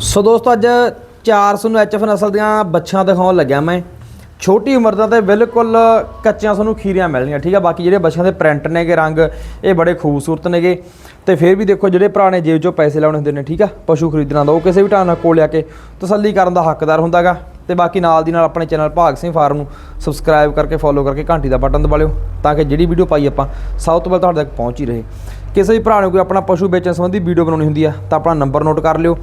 ਸੋ ਦੋਸਤੋ, ਅੱਜ 400 ਨੂੰ ਐਚਐਫ ਨਸਲ ਦੀਆਂ ਬੱਚੀਆਂ ਦਿਖਾਉਣ ਲੱਗਿਆ ਮੈਂ। ਛੋਟੀ ਉਮਰ ਦਾ ਤੇ ਬਿਲਕੁਲ ਕੱਚਿਆਂ ਸਾਨੂੰ ਖੀਰੀਆਂ ਮਿਲਣੀਆਂ ਠੀਕ ਆ? ਬਾਕੀ ਜਿਹੜੇ ਬੱਚਿਆਂ ਦੇ ਪ੍ਰਿੰਟ ਨੇਗੇ ਰੰਗ, ਇਹ ਬੜੇ ਖੂਬਸੂਰਤ ਨੇਗੇ। ਤੇ ਫਿਰ ਵੀ ਦੇਖੋ, ਜਿਹੜੇ ਪੁਰਾਣੇ ਜੇਬ ਚੋਂ ਪੈਸੇ ਲਾਉਣੇ ਹੁੰਦੇ ਨੇ, ਠੀਕ ਆ? ਪਸ਼ੂ ਖਰੀਦਣਾ ਦਾ ਉਹ ਕਿਸੇ ਵੀ ਢੰਗ ਨਾਲ ਕੋਲ ਲਿਆ ਕੇ ਤਸੱਲੀ ਕਰਨ ਦਾ ਹੱਕਦਾਰ ਹੁੰਦਾਗਾ। ਤੇ ਬਾਕੀ ਨਾਲ ਦੀ ਨਾਲ ਆਪਣੇ ਚੈਨਲ ਭਾਗ ਸਿੰਘ ਫਾਰਮ ਨੂੰ ਸਬਸਕ੍ਰਾਈਬ ਕਰਕੇ ਫੋਲੋ ਕਰਕੇ ਘੰਟੀ ਦਾ ਬਟਨ ਦਬਾ ਲਿਓ ਤਾਂ ਕਿ ਜਿਹੜੀ ਵੀਡੀਓ ਪਾਈ ਆਪਾਂ ਸਭ ਤੋਂ ਪਹਿਲਾਂ ਤੁਹਾਡੇ ਤੱਕ ਪਹੁੰਚ ਹੀ ਰਹੇ। ਕਿਸੇ ਵੀ ਭਰਾ ਨੂੰ ਕੋਈ ਆਪਣਾ ਪਸ਼ੂ ਵੇਚਣ ਸੰਬੰਧੀ ਵੀਡੀਓ ਬਣਾਉਣੀ ਹੁੰਦੀ ਆ, ਤਾਂ ਆਪਣਾ ਨੰਬਰ ਨੋਟ ਕਰ ਲਿਓ।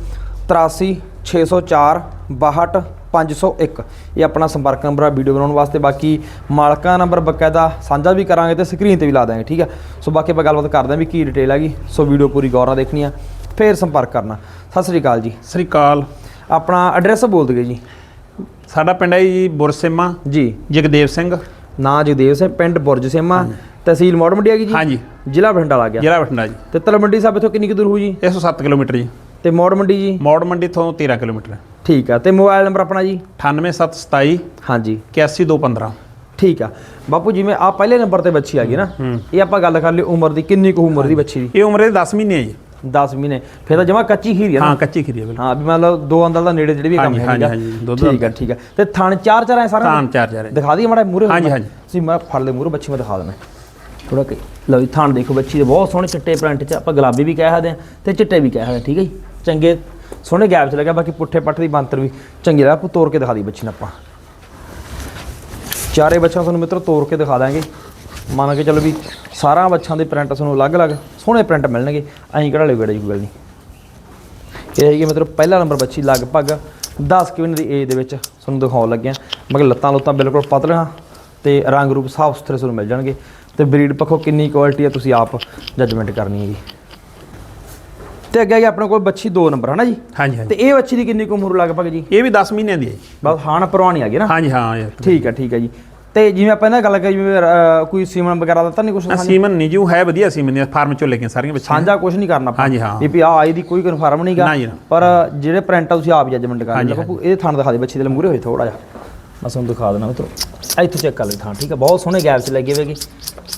83 604 62 501 ਇਹ ਆਪਣਾ ਸੰਪਰਕ ਨੰਬਰ ਆ ਵੀਡੀਓ ਬਣਾਉਣ ਵਾਸਤੇ। ਬਾਕੀ ਮਾਲਕਾਂ ਨੰਬਰ ਬਕਾਇਦਾ ਸਾਂਝਾ ਵੀ ਕਰਾਂਗੇ ਤੇ ਸਕਰੀਨ ਤੇ ਵੀ ਲਾ ਦਾਂਗੇ ਠੀਕ ਆ? ਸੋ ਬਾਕੀ ਆਪਾਂ ਗੱਲਬਾਤ ਕਰਦੇ ਹਾਂ ਵੀ ਕੀ ਡਿਟੇਲ ਹੈਗੀ। ਸੋ ਵੀਡੀਓ ਪੂਰੀ ਗੌਰ ਨਾਲ ਦੇਖਣੀ ਆ। ਫੇਰ ਸੰਪਰਕ ਕਰਨਾ। ਸਤਿ ਸ੍ਰੀ ਅਕਾਲ ਜੀ। ਸ੍ਰੀ ਅਕਾਲ। ਆਪਣਾ ਐਡਰੈਸ ਬੋਲ ਦਿਓ ਜੀ। ਸਾਡਾ ਪਿੰਡ ਹੈ ਜੀ ਬੁਰਸਿਮਾ ਜੀ। ਜਗਦੇਵ ਸਿੰਘ। ਨਾਂ ਜਗਦੇਵ ਸਿੰਘ ਪਿੰਡ ਬੁਰਜ ਸੇਮਾ ਤਹਿਸੀਲ ਮੋੜ ਮੰਡੀ ਹੈਗੀ ਜੀ? ਹਾਂਜੀ। ਜ਼ਿਲ੍ਹਾ ਬਠਿੰਡਾ ਲੱਗ ਗਿਆ। ਜ਼ਿਲ੍ਹਾ ਬਠਿੰਡਾ ਜੀ। ਤੇ ਤਲ ਮੰਡੀ ਸਾਹਿਬ ਇੱਥੋਂ ਕਿੰਨੀ ਕੁ ਦੂਰ ਹੋਊ ਜੀ? 107 ਕਿਲੋਮੀਟਰ ਜੀ। ਤੇ ਮੋੜ ਮੰਡੀ ਜੀ? ਮੌੜ ਮੰਡੀ ਤੋਂ 13 ਕਿਲੋਮੀਟਰ ਹੈ। ਠੀਕ ਆ ਤੇ ਮੋਬਾਈਲ ਨੰਬਰ ਆਪਣਾ ਜੀ? 98727 ਹਾਂਜੀ। 81215 ਠੀਕ ਆ। ਬਾਪੂ ਜਿਵੇਂ ਆ ਪਹਿਲੇ ਨੰਬਰ ਤੇ ਬੱਚੀ ਆ ਗਈ ਨਾ ਇਹ ਆਪਾਂ ਗੱਲ ਕਰ ਲਈ ਉਮਰ ਦੀ ਕਿੰਨੀ ਕੁ ਉਮਰ ਦੀ ਬੱਚੀ ਦੀ? ਇਹ ਉਮਰ ਦੇ 10 ਮਹੀਨੇ ਹੈ ਜੀ। 10 ਮਹੀਨੇ। ਫਿਰ ਤਾਂ ਜਮਾ ਕੱਚੀ ਹੀਰੀ ਆ ਨਾ? ਹਾਂ ਕੱਚੀ ਖੀਰੀ ਹੈ ਬਿਲਕੁਲ। ਹਾਂ ਵੀ ਮਤਲਬ ਦੋ ਅੰਦਲ ਦਾ ਨੇੜੇ ਜਿਹੜੇ ਵੀ ਕੰਮ ਹਾਂਜੀ, ਹੈਗਾ ਹਾਂਜੀ, ਹਾਂਜੀ, ਦੁੱਧ ਠੀਕ ਆ ਠੀਕ ਆ। ਤੇ ਥਣ ਚਾਰ ਚਾਰ ਐ ਸਾਰਾ ਥਾਨ ਚਾਰ ਚਾਰ ਹੈ ਦਿਖਾ ਦਈਏ ਮਾੜਾ ਮੂਰੇ ਹਾਂਜੀ, ਹਾਂਜੀ। ਤੁਸੀਂ ਮੈਂ ਫੜ ਲੈ ਮੂਰੇ ਬੱਚੀ ਮੈਂ ਦਿਖਾ ਦੇਣਾ ਥੋੜਾ ਕਿ ਲਓ ਜੀ ਥਣ ਦੇਖੋ ਬੱਚੀ ਦੇ ਬਹੁਤ ਸੋਹਣੇ ਚਿੱਟੇ ਪ੍ਰਿੰਟ ਚ ਆਪਾਂ ਗੁਲਾਬੀ ਵੀ ਕਹਿ ਸਕਦੇ ਆ ਤੇ ਚਿੱਟੇ ਵੀ ਕਹਿ ਸਕਦੇ ਹਾਂ, ਠੀਕ ਹੈ ਜੀ? ਚੰਗੇ ਸੋਹਣੇ ਗੈਪ ਚ ਲੱਗਿਆ ਬਾਕੀ ਪੁੱਠੇ ਪੱਟ ਦੀ ਬੰਤਰ ਵੀ ਚੰਗੀ ਲੱਗਾ ਆਪਾਂ ਤੋੜ ਕੇ ਦਿਖਾ ਦੀ ਬੱਚੀ ਨੂੰ ਆਪਾਂ। ਚਾਰੇ ਬੱਚਿਆਂ ਤੁਹਾਨੂੰ ਮਿੱਤਰੋ ਤੋੜ ਕੇ ਦਿਖਾ ਦਾਂਗੇ ਮੰਨ ਕੇ ਚਲੋ ਵੀ ਸਾਰਾ ਬੱਚਿਆਂ ਦੇ ਪ੍ਰਿੰਟ ਤੁਹਾਨੂੰ ਅਲੱਗ-ਅਲੱਗ ਸੋਹਣੇ ਪ੍ਰਿੰਟ ਮਿਲਣਗੇ, ਐਂ ਕਿਹੜਾ ਲੈ ਜੀ ਕੋਈ ਗੱਲ ਨਹੀਂ। ਇਹ ਹੈਗੀ ਮਤਲਬ ਪਹਿਲਾ ਨੰਬਰ ਬੱਚੀ, ਲਗਭਗ 10 ਕਿਵਨ ਦੀ ਏਜ ਦੇ ਵਿੱਚ ਤੁਹਾਨੂੰ ਦਿਖਾਉਣ ਲੱਗਿਆ ਮਗਰ ਲੱਤਾਂ ਲੁੱਤਾਂ ਬਿਲਕੁਲ ਪਤਲੀਆਂ ਤੇ ਰੰਗ ਰੂਪ ਸਾਫ਼ ਸੁਥਰੇ ਤੁਹਾਨੂੰ ਮਿਲ ਜਾਣਗੇ। ਤੇ ਬਰੀਡ ਪੱਖੋਂ ਕਿੰਨੀ ਕੁਆਲਿਟੀ ਹੈ ਤੁਸੀਂ ਆਪ ਜੱਜਮੈਂਟ ਕਰਨੀ ਹੈ ਜੀ ਤੇ ਅੱਗੇ ਹੈਗੀ ਆਪਣੇ ਕੋਲ ਬੱਚੀ 2 ਨੰਬਰ ਹੈ ਨਾ ਜੀ? ਹਾਂਜੀ ਹਾਂਜੀ। ਤੇ ਇਹ ਬੱਚੀ ਦੀ ਕਿੰਨੀ ਕੁ ਉਮਰ ਲਗਭਗ ਜੀ? ਇਹ ਵੀ 10 ਮਹੀਨਿਆਂ ਦੀ ਹੈ ਜੀ। ਬਸ ਹਾਣ ਪਰਵਾਣੀ ਆ ਗਈ ਨਾ? ਹਾਂਜੀ ਹਾਂ ਇਹ ਠੀਕ ਹੈ ਠੀਕ ਹੈ ਜੀ। ਤੇ ਜਿਵੇਂ ਆਪਾਂ ਇਹਨਾਂ ਗੱਲ ਕਰੀ ਜਿਵੇਂ ਕੋਈ ਸੀਮਨ ਵਗੈਰਾ ਦਾ ਤਾਂ ਨਹੀਂ ਕੁਝ ਆ ਸੀਮਨ ਨਹੀਂ ਜੀ ਉਹ ਹੈ ਵਧੀਆ ਸੀਮਨ ਦੀ ਫਾਰਮ ਚੋਂ ਲੈ ਕੇ ਸਾਰੀਆਂ ਬੱਚੀਆਂ। ਸਾਂਝਾ ਕੁਝ ਨਹੀਂ ਕਰਨਾ ਹਾਂਜੀ, ਹਾਂ। ਵੀ ਆ ਆਈ ਦੀ ਕੋਈ ਕਨਫਰਮ ਨਹੀਂਗਾ ਨਾ ਨਾ। ਪਰ ਜਿਹੜੇ ਪ੍ਰਿੰਟ ਆ ਤੁਸੀਂ ਆਪ ਜੱਜਮੈਂਟ ਕਰ ਲਓ। ਇਹ ਥਣ ਦਿਖਾ ਦੇ ਬੱਚੀ ਦੇ ਮੂਰੇ ਹੋਏ ਥੋੜਾ ਜਿਹਾ। ਮੈਂ ਤੁਹਾਨੂੰ ਦਿਖਾ ਦੇਣਾ ਮਿੱਤਰੋ। ਇੱਥੇ ਚੈੱਕ ਕਰ ਲੈ ਥਾਂ ਠੀਕ ਹੈ। ਬਹੁਤ ਸੋਹਣੇ ਗੈਪ 'ਚ ਲੱਗੇ ਹੋਏਗੇ।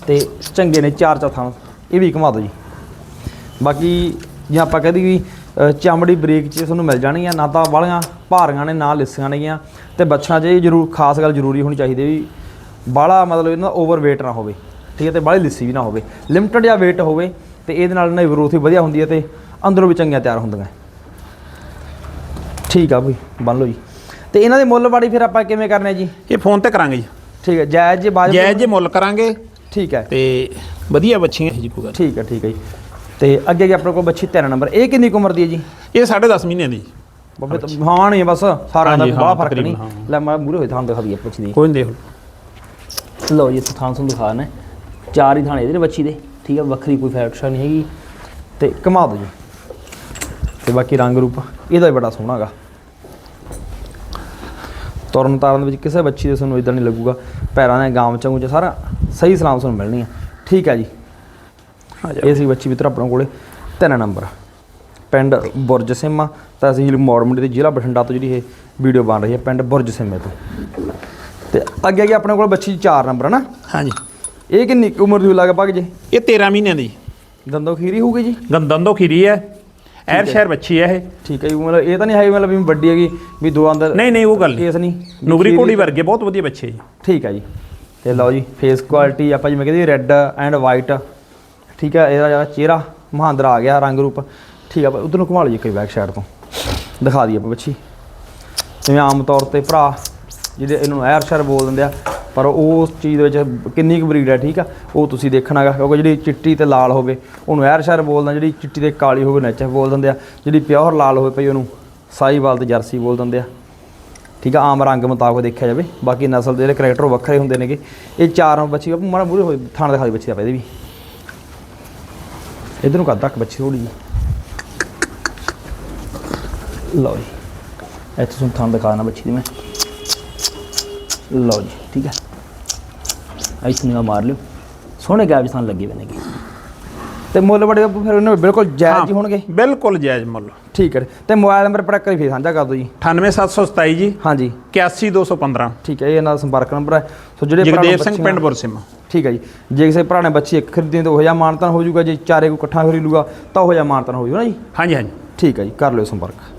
ਤੇ ਚੰਗੇ ਨੇ ਚਾਰ ਚਾਰ ਥਾਂ ਇਹ ਵੀ ਘੁਮਾ ਦਿਓ ਜੀ। ਬਾਕੀ ਜੇ ਆਪਾਂ ਕਹਦੀ ਵੀ ਚਮੜੀ ਬਰੀਕ 'ਚ ਤੁਹਾਨੂੰ ਮਿਲ ਜਾਣਗੀਆਂ ਨਾ ਤਾਂ ਵਾਲੀਆਂ ਭਾਰੀਆਂ ਨੇ ਨਾ ਲਿੱਸੀਆਂ ਨੇਗੀਆਂ। ਤੇ ਬੱਚਿਆਂ 'ਚ ਇਹ ਜ਼ਰੂਰ ਖਾਸ ਗੱਲ ਜ਼ਰੂਰੀ ਹੋਣੀ ਚਾਹੀਦੀ ਵੀ ਬਾਹਲਾ ਮਤਲਬ ਇਹਨਾਂ ਦਾ ਓਵਰ weight ਨਾ ਹੋਵੇ ਠੀਕ ਹੈ ਤੇ ਬਾਹਲੀ ਲਿੱਸੀ ਵੀ ਨਾ ਹੋਵੇ। ਲਿਮਟਡ ਜਾਂ weight ਹੋਵੇ ਤੇ ਇਹਦੇ ਨਾਲ ਇਹਨਾਂ ਦੀ ਗਰੋਥ ਵੀ ਵਧੀਆ ਹੁੰਦੀ ਹੈ ਤੇ ਅੰਦਰੋਂ ਵੀ ਚੰਗੀਆਂ ਤਿਆਰ ਹੁੰਦੀਆਂ। ਠੀਕ ਆ ਬਈ ਬੰਨ ਲਓ ਜੀ। ਤੇ ਇਹਨਾਂ ਦੇ ਮੁੱਲ ਬਾੜੀ ਫਿਰ ਆਪਾਂ ਕਿਵੇਂ ਕਰਨੇ ਜੀ? ਇਹ ਫੋਨ ਤੇ ਕਰਾਂਗੇ ਜੀ। ਠੀਕ ਹੈ ਜਾਇਜ਼ ਜੇ ਬਾਜ ਜਾਇਜ਼ ਜੇ ਮੁੱਲ ਕਰਾਂਗੇ ਠੀਕ ਹੈ। ਤੇ ਵਧੀਆ ਬੱਚੀਆਂ ਜੀ ਕੋਈ ਠੀਕ ਹੈ ਠੀਕ ਹੈ ਜੀ। ਤੇ ਅੱਗੇ ਅੱਗੇ ਆਪਣੇ ਕੋਲ ਬੱਚੀ 3 ਨੰਬਰ। ਇਹ ਕਿੰਨੀ ਕੁ ਉਮਰ ਦੀ ਹੈ ਜੀ? ਇਹ 10.5 ਮਹੀਨਿਆਂ ਦੀ। ਜੀ। ਬਾਬੇ ਤਾਂ ਹਾਂ ਨਹੀਂ ਹੈ ਬਸ ਸਾਰਿਆਂ ਦਾ ਹਾਂ, ਬੜਾ ਫ਼ਰਕ ਨਹੀਂ। ਹਾਂ। ਲੈ ਮੈਂ ਮੂਰੇ ਹੋਏ ਥਾਂ ਦਿਖਾ ਦਈਏ ਬੱਚੀ ਦੀ ਕੋਈ ਨਹੀਂ ਦੇਖ ਲਓ। ਜੀ ਥਾਂ ਤੁਹਾਨੂੰ ਦਿਖਾ ਨੇ ਚਾਰ ਹੀ ਥਾਣੇ ਇਹਦੇ ਨੇ ਬੱਚੀ ਦੇ। ਠੀਕ ਹੈ ਵੱਖਰੀ ਕੋਈ ਫੈਕਟਰ ਨਹੀਂ ਹੈਗੀ। ਤੇ ਕਮਾ ਦਿਓ ਜੀ। ਤੇ ਬਾਕੀ ਰੰਗ ਰੂਪ ਇਹਦਾ ਵੀ ਬੜਾ ਸੋਹਣਾ ਹੈਗਾ। ਤੁਰਨ ਤਾਰਨ ਦੇ ਵਿੱਚ ਕਿਸੇ ਬੱਚੀ ਦੇ ਤੁਹਾਨੂੰ ਇਦਾਂ ਨਹੀਂ ਲੱਗੂਗਾ। ਪੈਰਾਂ ਦੇ ਗਾਮ ਚੰਗੂ ਚ ਸਾਰਾ ਸਹੀ ਸਲਾਮ ਤੁਹਾਨੂੰ ਮਿਲਣੀ ਆ। ਠੀਕ ਹੈ ਜੀ ਜਾ। ਇਹ ਸੀ ਬੱਚੀ ਮਿੱਤਰ ਆਪਣੇ ਕੋਲੇ। ਤਿੰਨ ਨੰਬਰ। ਪਿੰਡ ਬੁਰਜ ਸਿੰਘਾ ਤਹਿਸੀਲ ਮੌੜਮੰਡੀ ਦੇ ਜ਼ਿਲ੍ਹਾ ਬਠਿੰਡਾ ਤੋਂ ਜਿਹੜੀ ਇਹ ਵੀਡੀਓ ਬਣ ਰਹੀ ਹੈ ਪਿੰਡ ਬੁਰਜ ਸਿੰਘੇ ਤੋਂ। ਤੇ ਅੱਗੇ ਅੱਗੇ ਆਪਣੇ ਕੋਲ ਬੱਚੀ 4 ਨੰਬਰ ਹੈ ਨਾ? ਹਾਂਜੀ। ਇਹ ਕਿੰਨੀ ਕੁ ਉਮਰ ਦੀ ਲਗਭਗ ਜੀ? ਇਹ 13 ਮਹੀਨਿਆਂ ਦੀ। ਦੰਦੋ ਖੀਰੀ ਹੋਊਗੀ ਜੀ? ਗੰਦੰਦੋ ਖੀਰੀ ਹੈ। ਐਰ ਸ਼ਹਿਰ ਬੱਚੀ ਹੈ ਇਹ। ਠੀਕ ਹੈ ਜੀ ਮਤਲਬ ਇਹ ਤਾਂ ਨਹੀਂ ਹੈ ਮਤਲਬ ਵੀ ਵੱਡੀ ਹੈਗੀ ਵੀ ਦੋ ਅੰਦਰ ਨਹੀਂ ਨਹੀਂ ਉਹ ਗੱਲ ਨਹੀਂ। ਕੇਸ ਨਹੀਂ। ਨੁਗਰੀ ਕੋੜੀ ਵਰਗੇ ਬਹੁਤ ਵਧੀਆ ਬੱਚੇ ਜੀ। ਠੀਕ ਹੈ ਜੀ। ਤੇ ਲਓ ਜੀ ਫੇਸ ਕੁਆਲਿਟੀ ਆਪਾਂ ਜਿਵੇਂ ਕਹਿੰਦੇ ਰੈੱਡ ਐਂਡ ਵਾਈਟ ਠੀਕ ਹੈ, ਇਹਦਾ ਜਿਹੜਾ ਚਿਹਰਾ ਮਹਾਂਦਰਾ ਆ ਗਿਆ, ਰੰਗ ਰੂਪ। ਠੀਕ ਆ ਉਧਰ ਨੂੰ ਘੁਮਾ ਲਓ ਜੀ ਕੋਈ ਬੈਕ ਸਾਈਡ ਤੋਂ। ਦਿਖਾ ਦਈਏ ਆਪਾਂ ਬੱਚੀ। ਜਿਵੇਂ ਆਮ ਤੌਰ ਤੇ ਭਰਾ ਜਿਹਦੇ ਇਹਨੂੰ ਐਰ ਸ਼ਰ ਬੋਲ ਦਿੰਦੇ ਆ, ਪਰ ਉਸ ਚੀਜ਼ ਦੇ ਵਿੱਚ ਕਿੰਨੀ ਕੁ ਬਰੀਡ ਹੈ, ਠੀਕ ਆ? ਉਹ ਤੁਸੀਂ ਦੇਖਣਾਗਾ ਕਿਉਂਕਿ ਜਿਹੜੀ ਚਿੱਟੀ ਤੇ ਲਾਲ ਹੋਵੇ, ਉਹਨੂੰ ਐਰ ਸ਼ਰ ਬੋਲਦਾ ਜਿਹੜੀ ਚਿੱਟੀ ਤੇ ਕਾਲੀ ਹੋਵੇ ਨੈਚਰ ਬੋਲ ਦਿੰਦੇ ਆ। ਜਿਹੜੀ ਪਿਓਰ ਲਾਲ ਹੋਵੇ ਪਈ ਉਹਨੂੰ ਸਾਈਵਾਲ ਤੇ ਜਰਸੀ ਬੋਲ ਦਿੰਦੇ ਆ। ਠੀਕ ਆ, ਆਮ ਰੰਗ ਮੁਤਾਬਕ ਦੇਖਿਆ ਜਾਵੇ। ਬਾਕੀ ਨਸਲ ਦੇ ਜਿਹੜੇ ਕਰੈਕਟਰ ਵੱਖਰੇ ਹੁੰਦੇ ਨੇਗੇ। ਇਹ ਚਾਰ ਬੱਚੀ ਆ ਮਾੜਾ ਮੂਰੇ ਹੋਏ ਥਾਣ ਦਿਖਾ ਦੇ ਬੱਚੀ ਦਾ ਇਹਦੇ ਵੀ। ਇਧਰ ਨੂੰ ਕਰ ਤੱਕ ਬੱਚੀ ਥੋੜੀ ਜੀ ਲਓ ਜੀ। ਇੱਥੇ ਤੁਹਾਨੂੰ ਥਾਂ ਦਿਖਾ ਦੇਣਾ ਬੱਚੀ ਦੀ ਮੈਂ। ਲਓ ਜੀ ਠੀਕ ਹੈ। ਇੱਥੇ ਨਿਗਾ ਮਾਰ ਲਿਓ। ਸੋਹਣੇ ਗੈਪ ਜਿਹਾ ਲੱਗੇ ਹੋਏ ਨੇਗੇ। ਤੇ ਮੁੱਲ ਬੜੇ ਫਿਰ ਉਹਨਾਂ ਬਿਲਕੁਲ ਜਾਇਜ਼ ਹੀ ਹੋਣਗੇ। ਬਿਲਕੁਲ ਜਾਇਜ਼ ਮੁੱਲ। ਠੀਕ ਹੈ। ਤੇ ਮੋਬਾਈਲ ਨੰਬਰ ਪੜਾ ਕਰੀ ਫੇਰ ਸਾਂਝਾ ਕਰ ਦਿਓ ਜੀ। 98727 ਜੀ। ਹਾਂਜੀ। 81215 ਠੀਕ ਹੈ ਇਹ ਇਹਨਾਂ ਦਾ ਸੰਪਰਕ ਨੰਬਰ ਹੈ। ਸੋ ਜਿਹੜੇ ਜਗਦੇਵ ਸਿੰਘ ਪਿੰਡ ਬੁਰਸਿਮਾ। ਠੀਕ ਹੈ ਜੀ। ਜੇ ਕਿਸੇ ਭਰਾ ਨੇ ਬੱਚੀ ਇੱਕ ਖਰੀਦਣੀ ਤਾਂ ਉਹ ਜਿਹਾ ਮਾਨਤਨ ਹੋ ਜਾਊਗਾ ਜੇ ਚਾਰੇ ਕੋ ਇਕੱਠਾ ਖਰੀਦ ਲੂਗਾ ਤਾਂ ਉਹ ਜਿਹਾ ਮਾਨਤਨ ਹੋ ਜਾਊਗਾ ਨਾ ਜੀ? ਹਾਂਜੀ ਹਾਂਜੀ। ਠੀਕ ਹੈ ਜੀ ਕਰ ਲਿਓ ਸੰਪਰਕ।